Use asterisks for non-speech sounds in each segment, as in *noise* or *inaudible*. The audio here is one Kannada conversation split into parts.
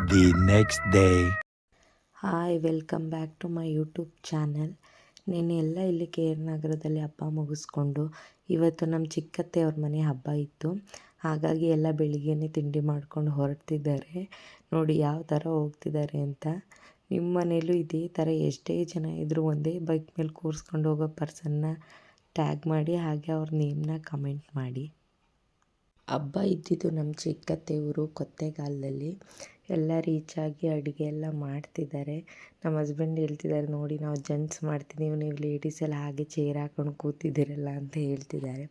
the next day hi welcome back to my YouTube channel ನಿನ್ನೆ ಎಲ್ಲ ಇಲ್ಲಿ ಕೆ ಆರ್ ನಗರದಲ್ಲಿ ಹಬ್ಬ ಮುಗಿಸ್ಕೊಂಡು ಇವತ್ತು ನಮ್ಮ ಚಿಕ್ಕತ್ತೆ ಅವ್ರ ಮನೆ ಹಬ್ಬ ಇತ್ತು ಹಾಗಾಗಿ ಎಲ್ಲ ಬೆಳಿಗ್ಗೆನೇ ತಿಂಡಿ ಮಾಡ್ಕೊಂಡು ಹೊರಡ್ತಿದ್ದಾರೆ ನೋಡಿ ಯಾವ ಥರ ಹೋಗ್ತಿದ್ದಾರೆ ಅಂತ ನಿಮ್ಮ ಮನೇಲೂ ಇದೇ ಥರ ಎಷ್ಟೇ ಜನ ಇದ್ದರೂ ಒಂದೇ ಬೈಕ್ ಮೇಲೆ ಕೂರಿಸ್ಕೊಂಡು ಹೋಗೋ ಪರ್ಸನ್ನ ಟ್ಯಾಗ್ ಮಾಡಿ ಹಾಗೆ ಅವ್ರ ನೇಮ್ನ ಕಮೆಂಟ್ ಮಾಡಿ ಹಬ್ಬ ಇದ್ದಿದ್ದು ನಮ್ಮ ಚಿಕ್ಕತ್ತೆ ಊರು ಕೊತ್ತೆಗಾಲದಲ್ಲಿ ಎಲ್ಲ ರೀಚಾಗಿ ಅಡುಗೆ ಎಲ್ಲ ಮಾಡ್ತಿದ್ದಾರೆ. ನಮ್ಮ ಹಸ್ಬೆಂಡ್ ಹೇಳ್ತಿದ್ದಾರೆ, ನೋಡಿ, ನಾವು ಜೆಂಟ್ಸ್ ಮಾಡ್ತಿದ್ದೀವಿ ನೀವು ಲೇಡೀಸ್ ಎಲ್ಲ ಹಾಗೆ ಚೇರ್ ಹಾಕೊಂಡು ಕೂತಿದ್ದೀರಲ್ಲ ಅಂತ ಹೇಳ್ತಿದ್ದಾರೆ.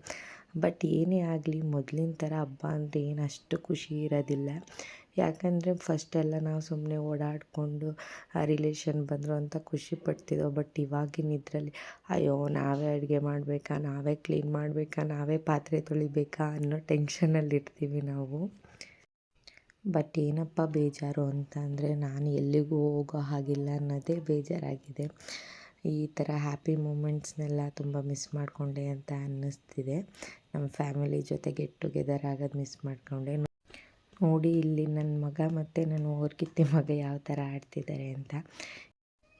ಬಟ್ ಏನೇ ಆಗಲಿ, ಮೊದಲಿನ ಥರ ಹಬ್ಬ ಅಂದರೆ ಏನು ಅಷ್ಟು ಖುಷಿ ಇರೋದಿಲ್ಲ. ಯಾಕಂದರೆ ಫಸ್ಟೆಲ್ಲ ನಾವು ಸುಮ್ಮನೆ ಓಡಾಡಿಕೊಂಡು, ಆ ರಿಲೇಷನ್ ಬಂದರು ಅಂತ ಖುಷಿ ಪಡ್ತಿದ್ದೋ ಬಟ್ ಇವಾಗಿನ ಇದರಲ್ಲಿ, ಅಯ್ಯೋ, ನಾವೇ ಅಡುಗೆ ಮಾಡಬೇಕಾ? ನಾವೇ ಕ್ಲೀನ್ ಮಾಡಬೇಕಾ? ನಾವೇ ಪಾತ್ರೆ ತೊಳಿಬೇಕಾ? ಅನ್ನೋ ಟೆನ್ಷನಲ್ಲಿ ಇರ್ತೀವಿ ನಾವು. ಬಟ್ ಏನಪ್ಪ ಬೇಜಾರು ಅಂತ ಅಂದರೆ ನಾನು ಎಲ್ಲಿಗೂ ಹೋಗೋ ಹಾಗಿಲ್ಲ ಅನ್ನೋದೇ ಬೇಜಾರಾಗಿದೆ. ಈ ಥರ ಹ್ಯಾಪಿ ಮೂಮೆಂಟ್ಸ್ನೆಲ್ಲ ತುಂಬ ಮಿಸ್ ಮಾಡಿಕೊಂಡೆ ಅಂತ ಅನ್ನಿಸ್ತಿದೆ. ನಮ್ಮ ಫ್ಯಾಮಿಲಿ ಜೊತೆ ಗೆಟ್ ಟುಗೆದರ್ ಆಗೋದು ಮಿಸ್ ಮಾಡಿಕೊಂಡೆ. ನೋಡಿ ಇಲ್ಲಿ ನನ್ನ ಮಗ ಮತ್ತು ನನ್ನ ಓರ್ಗಿತ್ತಿ ಮಗ ಯಾವ ಥರ ಆಡ್ತಿದ್ದಾರೆ ಅಂತ.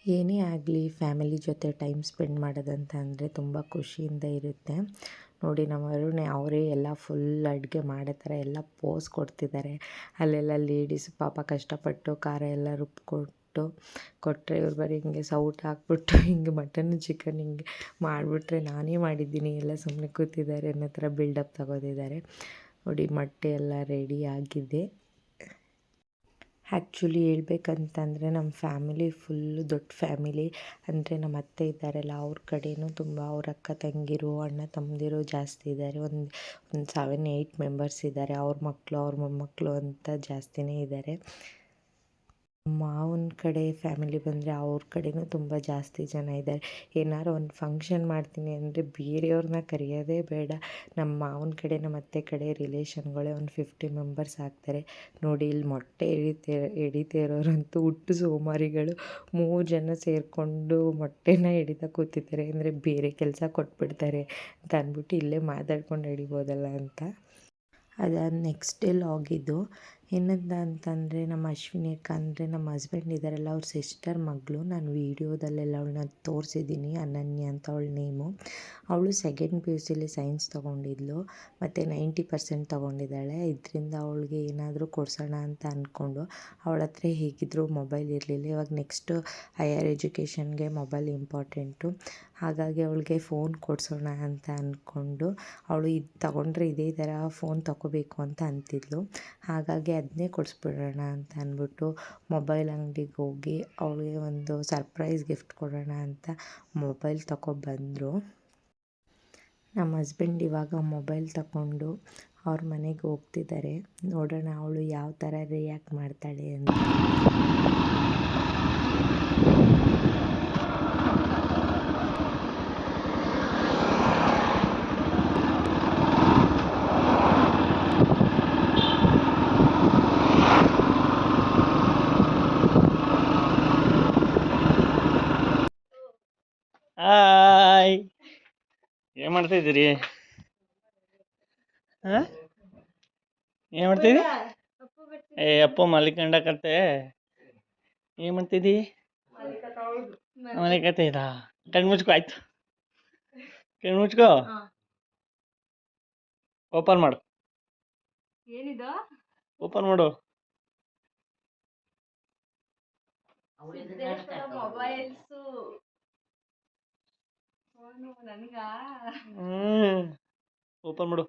ಏನೇ ಆಗಲಿ ಫ್ಯಾಮಿಲಿ ಜೊತೆ ಟೈಮ್ ಸ್ಪೆಂಡ್ ಮಾಡೋದಂತ ಅಂದರೆ ತುಂಬ ಖುಷಿಯಿಂದ ಇರುತ್ತೆ. ನೋಡಿ ನಮ್ಮ ಅರುಣ್ ಅವರೇ ಎಲ್ಲ ಫುಲ್ ಅಡುಗೆ ಮಾಡೋ ಥರ ಎಲ್ಲ ಪೋಸ್ ಕೊಡ್ತಿದ್ದಾರೆ. ಅಲ್ಲೆಲ್ಲ ಲೇಡೀಸ್ ಪಾಪ ಕಷ್ಟಪಟ್ಟು ಖಾರ ಎಲ್ಲ ರುಬ್ಕೊಟ್ಟು ಕೊಟ್ಟರೆ ಇವ್ರು ಬರೀ ಹಿಂಗೆ ಸೌಟ್ ಹಾಕ್ಬಿಟ್ಟು *laughs* ಹಿಂಗೆ ಮಟನ್ ಚಿಕನ್ ಹಿಂಗೆ ಮಾಡಿಬಿಟ್ರೆ ನಾನೇ ಮಾಡಿದ್ದೀನಿ, ಎಲ್ಲ ಸುಮ್ಮನೆ ಕೂತಿದ್ದಾರೆ ಅನ್ನೋ ಥರ ಬಿಲ್ಡಪ್ ತಗೋತಿದ್ದಾರೆ. ನೋಡಿ, ಮೊಟ್ಟೆ ಎಲ್ಲ ರೆಡಿ ಆಗಿದೆ. ಆ್ಯಕ್ಚುಲಿ ಹೇಳ್ಬೇಕಂತಂದರೆ ನಮ್ಮ ಫ್ಯಾಮಿಲಿ ಫುಲ್ಲು ದೊಡ್ಡ ಫ್ಯಾಮಿಲಿ. ಅಂದರೆ ನಮ್ಮ ಅತ್ತೆ ಇದ್ದಾರಲ್ಲ, ಅವ್ರ ಕಡೆಯೂ ತುಂಬ ಅವ್ರ ಅಕ್ಕ ತಂಗಿರು, ಅಣ್ಣ ತಮ್ಮದಿರು ಜಾಸ್ತಿ ಇದ್ದಾರೆ. ಒಂದು ಒಂದು ಸೆವೆನ್ ಏಯ್ಟ್ ಮೆಂಬರ್ಸ್ ಇದ್ದಾರೆ. ಅವ್ರ ಮಕ್ಕಳು ಅವ್ರ ಮೊಮ್ಮಕ್ಕಳು ಅಂತ ಜಾಸ್ತಿನೇ ಇದ್ದಾರೆ. ಮಾವನ ಕಡೆ ಫ್ಯಾಮಿಲಿ ಬಂದರೆ ಅವ್ರ ಕಡೆಯೂ ತುಂಬ ಜಾಸ್ತಿ ಜನ ಇದ್ದಾರೆ. ಏನಾರು ಒಂದು ಫಂಕ್ಷನ್ ಮಾಡ್ತೀನಿ ಅಂದರೆ ಬೇರೆಯವ್ರನ್ನ ಕರೆಯೋದೇ ಬೇಡ. ನಮ್ಮ ಮಾವನ ಕಡೆ, ನಮ್ಮ ಅತ್ತೆ ಕಡೆ ರಿಲೇಷನ್ಗಳೇ ಒಂದು ಫಿಫ್ಟಿ ಮೆಂಬರ್ಸ್ ಆಗ್ತಾರೆ. ನೋಡಿ, ಇಲ್ಲಿ ಮೊಟ್ಟೆ ಎಡಿತೆ ಎಡಿತಾ ಇರೋರಂತೂ ಹುಟ್ಟು ಸೋಮಾರಿಗಳು ಮೂರು ಜನ ಸೇರಿಕೊಂಡು ಮೊಟ್ಟೆನ ಹಿಡಿತಾ ಕೂತಿದ್ದಾರೆ. ಅಂದರೆ ಬೇರೆ ಕೆಲಸ ಕೊಟ್ಬಿಡ್ತಾರೆ ಅಂತ ಅಂದ್ಬಿಟ್ಟು ಇಲ್ಲೇ ಮಾತಾಡ್ಕೊಂಡು ಎಡಿಬೋದಲ್ಲ ಅಂತ. ಅದಾದ ನೆಕ್ಸ್ಟ್ ಡೇ ಲಾಗಿದ್ದು ಏನಂತ ಅಂತಂದರೆ ನಮ್ಮ ಅಶ್ವಿನಿ ಅಕ್ಕ ಅಂದರೆ ನಮ್ಮ ಹಸ್ಬೆಂಡ್ ಇದ್ದಾರಲ್ಲ ಅವ್ರ ಸಿಸ್ಟರ್ ಮಗಳು. ನಾನು ವೀಡಿಯೋದಲ್ಲೆಲ್ಲ ಅವಳನ್ನ ತೋರಿಸಿದ್ದೀನಿ, ಅನನ್ಯ ಅಂತ ಅವಳ ನೇಮು ಅವಳು ಸೆಕೆಂಡ್ ಪಿ ಯು ಸಿಲಿ ಸೈನ್ಸ್ ತೊಗೊಂಡಿದ್ಲು, ಮತ್ತು ನೈಂಟಿ ಪರ್ಸೆಂಟ್ ತೊಗೊಂಡಿದ್ದಾಳೆ. ಇದರಿಂದ ಅವಳಿಗೆ ಏನಾದರೂ ಕೊಡ್ಸೋಣ ಅಂತ ಅಂದ್ಕೊಂಡು ಅವಳ ಹತ್ರ ಹೇಗಿದ್ದರೂ ಮೊಬೈಲ್ ಇರಲಿಲ್ಲ. ಇವಾಗ ನೆಕ್ಸ್ಟು ಹೈಯರ್ ಎಜುಕೇಷನ್ಗೆ ಮೊಬೈಲ್ ಇಂಪಾರ್ಟೆಂಟು ಹಾಗಾಗಿ ಅವಳಿಗೆ ಫೋನ್ ಕೊಡಿಸೋಣ ಅಂತ ಅಂದ್ಕೊಂಡು ಅವಳು ಇದು ತಗೊಂಡ್ರೆ ಇದೇ ಥರ ಫೋನ್ ತಗೋಬೇಕು ಅಂತ ಅಂತಿದ್ಲು. ಹಾಗಾಗಿ ಅದನ್ನೇ ಕೊಡಿಸ್ಬಿಡೋಣ ಅಂತ ಅಂದ್ಬಿಟ್ಟು ಮೊಬೈಲ್ ಅಂಗಡಿಗೆ ಹೋಗಿ ಅವಳಿಗೆ ಒಂದು ಸರ್ಪ್ರೈಸ್ ಗಿಫ್ಟ್ ಕೊಡೋಣ ಅಂತ ಮೊಬೈಲ್ ತಗೊಬಂದರು ನಮ್ಮ ಹಸ್ಬೆಂಡ್ ಇವಾಗ ಮೊಬೈಲ್ ತಗೊಂಡು ಅವ್ರ ಮನೆಗೆ ಹೋಗ್ತಿದ್ದಾರೆ ನೋಡೋಣ ಅವಳು ಯಾವ ಥರ ರಿಯಾಕ್ಟ್ ಮಾಡ್ತಾಳೆ ಅಂತ ಹಾಯ್ ಏನ್ ಮಾಡ್ತಾ ಇದ್ದೀರಿ? ಹಾ? ಏನ್ ಮಾಡ್ತಿದ್ದಿ ಏ ಅಪ್ಪ ಮಲಿಕಂಡ ಕತೆ ಏನ್ ಮಾಡ್ತಿದ್ದಿ ಮಲಿಕತೆ ಇದಾ? ಕಣ್ ಮುಚ್ಕೋ ಆಯ್ತು. ಕಣ್ ಮುಚ್ಕೋ. ಓಪನ್ ಮಾಡು. ಏನಿದು? ಓಪನ್ ಮಾಡು. ಮೊಬೈಲ್ಸು. ಹ್ಮ್ ಓಪನ್ ಮಾಡು.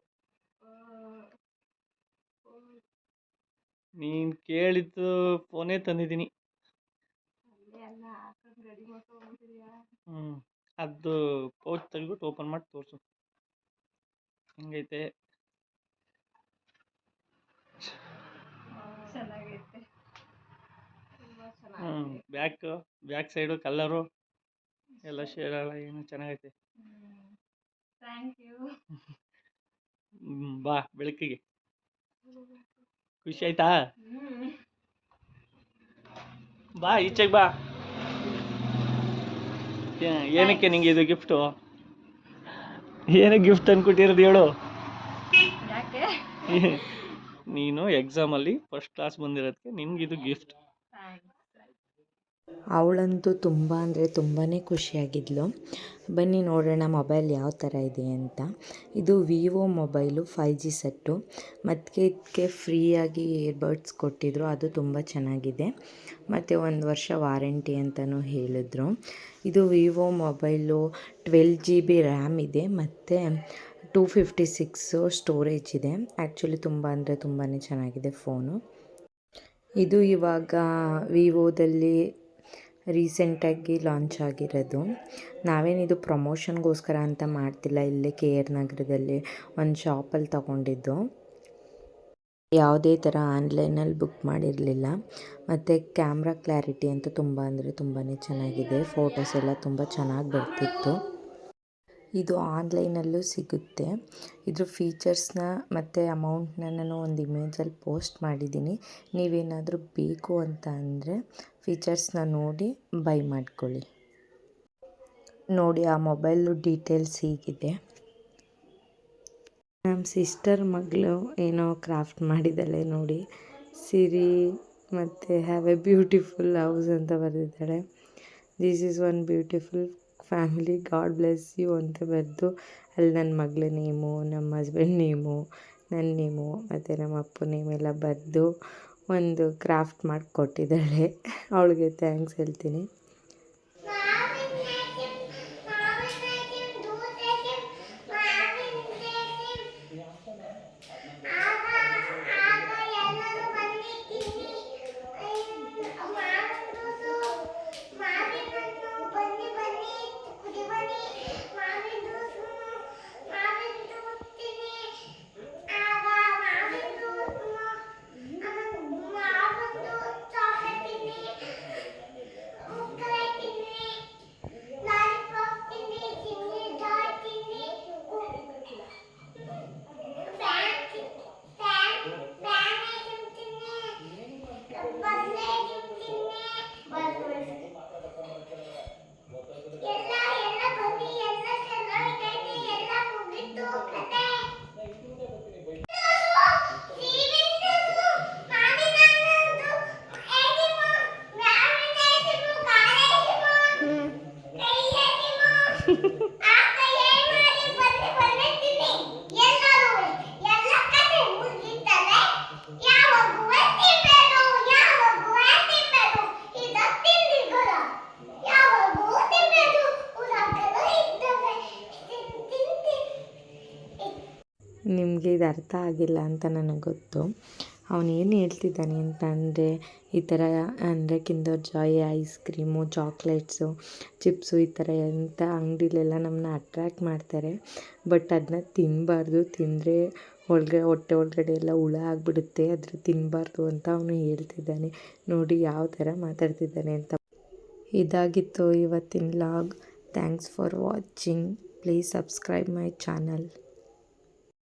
ನೀನ್ ಕೇಳಿದ್ದು ಫೋನೇ ತಂದಿದ್ದೀನಿ. ಹ್ಮ್ ಅದು ಪೌಚ್ ತೆಗ್ದ್ಬಿಟ್ಟು ಓಪನ್ ಮಾಡಿ ತೋರಿಸು. ಹಿಂಗೈತೆ? ಚೆನ್ನಾಗೈತೆ. ಹ್ಮ್ ಬ್ಯಾಕ್ ಬ್ಯಾಕ್ ಸೈಡು ಕಲ್ಲರು ಎಲ್ಲ ಶೇರ್ ಎಲ್ಲ ಏನು ಚೆನ್ನಾಗೈತೆ. ಥ್ಯಾಂಕ್ ಯು ಬಾ ಬೆಳಕಿಗೆ. ಖುಷಿ ಆಯ್ತಾ? ಬಾ ಈಚೆಗೆ ಬಾ. ಏನಕ್ಕೆ ನಿಂಗೆ ಇದು ಗಿಫ್ಟು ಏನಕ್ಕೆ ಗಿಫ್ಟ್ ಅನ್ಕೊಟ್ಟಿರೋದು ಹೇಳು. ನೀನು ಎಕ್ಸಾಮಲ್ಲಿ ಫಸ್ಟ್ ಕ್ಲಾಸ್ ಬಂದಿರೋದಕ್ಕೆ ನಿನ್ಗಿದು ಗಿಫ್ಟ್ ಅವಳಂತೂ ತುಂಬ ಅಂದರೆ ತುಂಬಾ ಖುಷಿಯಾಗಿದ್ಲು. ಬನ್ನಿ ನೋಡೋಣ ಮೊಬೈಲ್ ಯಾವ ಥರ ಇದೆ ಅಂತ. ಇದು Vivo mobile five G set. ಮತ್ತು ಇದಕ್ಕೆ ಫ್ರೀಯಾಗಿ ಇಯರ್ಬಡ್ಸ್ ಕೊಟ್ಟಿದ್ರು, ಅದು ತುಂಬ ಚೆನ್ನಾಗಿದೆ. ಮತ್ತು ಒಂದು ವರ್ಷ ವಾರಂಟಿ ಅಂತಲೂ ಹೇಳಿದ್ರು. ಇದು Vivo mobile twelve G B RAM ಇದೆ, ಮತ್ತು ಟೂ ಫಿಫ್ಟಿ ಸಿಕ್ಸು ಸ್ಟೋರೇಜ್ ಇದೆ. ಆ್ಯಕ್ಚುಲಿ ತುಂಬ ಅಂದರೆ ತುಂಬಾ ಚೆನ್ನಾಗಿದೆ ಫೋನು. ಇದು ಇವಾಗ ವಿವೋದಲ್ಲಿ ರೀಸೆಂಟಾಗಿ ಲಾಂಚ್ ಆಗಿರೋದು. ನಾವೇನಿದು ಪ್ರಮೋಷನ್ಗೋಸ್ಕರ ಅಂತ ಮಾಡ್ತಿಲ್ಲ ಇಲ್ಲೇ ಕೆ ಆರ್ ನಗರದಲ್ಲಿ. ಒಂದು ಶಾಪಲ್ಲಿ ತಗೊಂಡಿದ್ದು. ಯಾವುದೇ ಥರ ಆನ್ಲೈನಲ್ಲಿ ಬುಕ್ ಮಾಡಿರಲಿಲ್ಲ. ಮತ್ತು ಕ್ಯಾಮ್ರಾ ಕ್ಲಾರಿಟಿ ಅಂತೂ ತುಂಬ ಅಂದರೆ ತುಂಬಾ ಚೆನ್ನಾಗಿದೆ. ಫೋಟೋಸ್ ಎಲ್ಲ ತುಂಬ ಚೆನ್ನಾಗಿ ಬರ್ತಿತ್ತು. ಇದು ಆನ್ಲೈನಲ್ಲೂ ಸಿಗುತ್ತೆ. ಇದ್ರ ಫೀಚರ್ಸ್ನ ಮತ್ತು ಅಮೌಂಟ್ನ ನಾನು ಒಂದು ಇಮೇಜಲ್ಲಿ ಪೋಸ್ಟ್ ಮಾಡಿದ್ದೀನಿ. ನೀವೇನಾದರೂ ಬೇಕು ಅಂತ ಅಂದರೆ ಫೀಚರ್ಸ್ನ ನೋಡಿ ಬೈ ಮಾಡ್ಕೊಳ್ಳಿ. ನೋಡಿ, ಆ ಮೊಬೈಲು ಡೀಟೇಲ್ಸ್ ಹೀಗಿದೆ. ನಮ್ಮ ಸಿಸ್ಟರ್ ಮಗಳು ಏನೋ ಕ್ರಾಫ್ಟ್ ಮಾಡಿದ್ದಾಳೆ ನೋಡಿ. ಸಿರಿ ಮತ್ತು ಹ್ಯಾವ್ ಎ ಬ್ಯೂಟಿಫುಲ್ ಹೌಸ್ ಅಂತ ಬರೆದಿದ್ದಾಳೆ. This is one beautiful family God bless you ಅಂತ ಬರೆದು ಅಲ್ಲಿ ನನ್ನ ಮಗಳ ನೇಮು, ನಮ್ಮ ಹಸ್ಬೆಂಡ್ ನೇಮು ನನ್ನ ನೇಮು, ಮತ್ತು ನಮ್ಮ ಅಪ್ಪು ನೇಮ್ ಎಲ್ಲ ಬರೆದು ಒಂದು ಕ್ರಾಫ್ಟ್ ಮಾಡಿಕೊಟ್ಟಿದ್ದಾಳೆ. ಅವಳಿಗೆ ಥ್ಯಾಂಕ್ಸ್ ಹೇಳ್ತೀನಿ. ನಿಮಗೆ ಇದು ಅರ್ಥ ಆಗಿಲ್ಲ ಅಂತ ನನಗೆ ಗೊತ್ತು. ಅವನು ಏನು ಹೇಳ್ತಿದ್ದಾನೆ ಅಂತ ಅಂದರೆ, ಈ ಥರ ಅಂದರೆ Kinder Joy ice cream, chocolates, chips ಈ ಥರ ಎಂಥ ಅಂಗಡಿಲೆಲ್ಲ ನಮ್ಮನ್ನ ಅಟ್ರ್ಯಾಕ್ಟ್ ಮಾಡ್ತಾರೆ. ಬಟ್ ಅದನ್ನ ತಿನ್ನಬಾರ್ದು ತಿಂದರೆ ಒಳಗೆ, ಹೊಟ್ಟೆ ಒಳಗಡೆ ಎಲ್ಲ ಹುಳ ಆಗಿಬಿಡುತ್ತೆ, ಅದ್ರ ತಿನ್ನಬಾರ್ದು ಅಂತ ಅವನು ಹೇಳ್ತಿದ್ದಾನೆ. ನೋಡಿ ಯಾವ ಥರ ಮಾತಾಡ್ತಿದ್ದಾನೆ ಅಂತ. ಇದಾಗಿತ್ತು ಇವತ್ತಿನ log. Thanks for watching. Please subscribe my channel.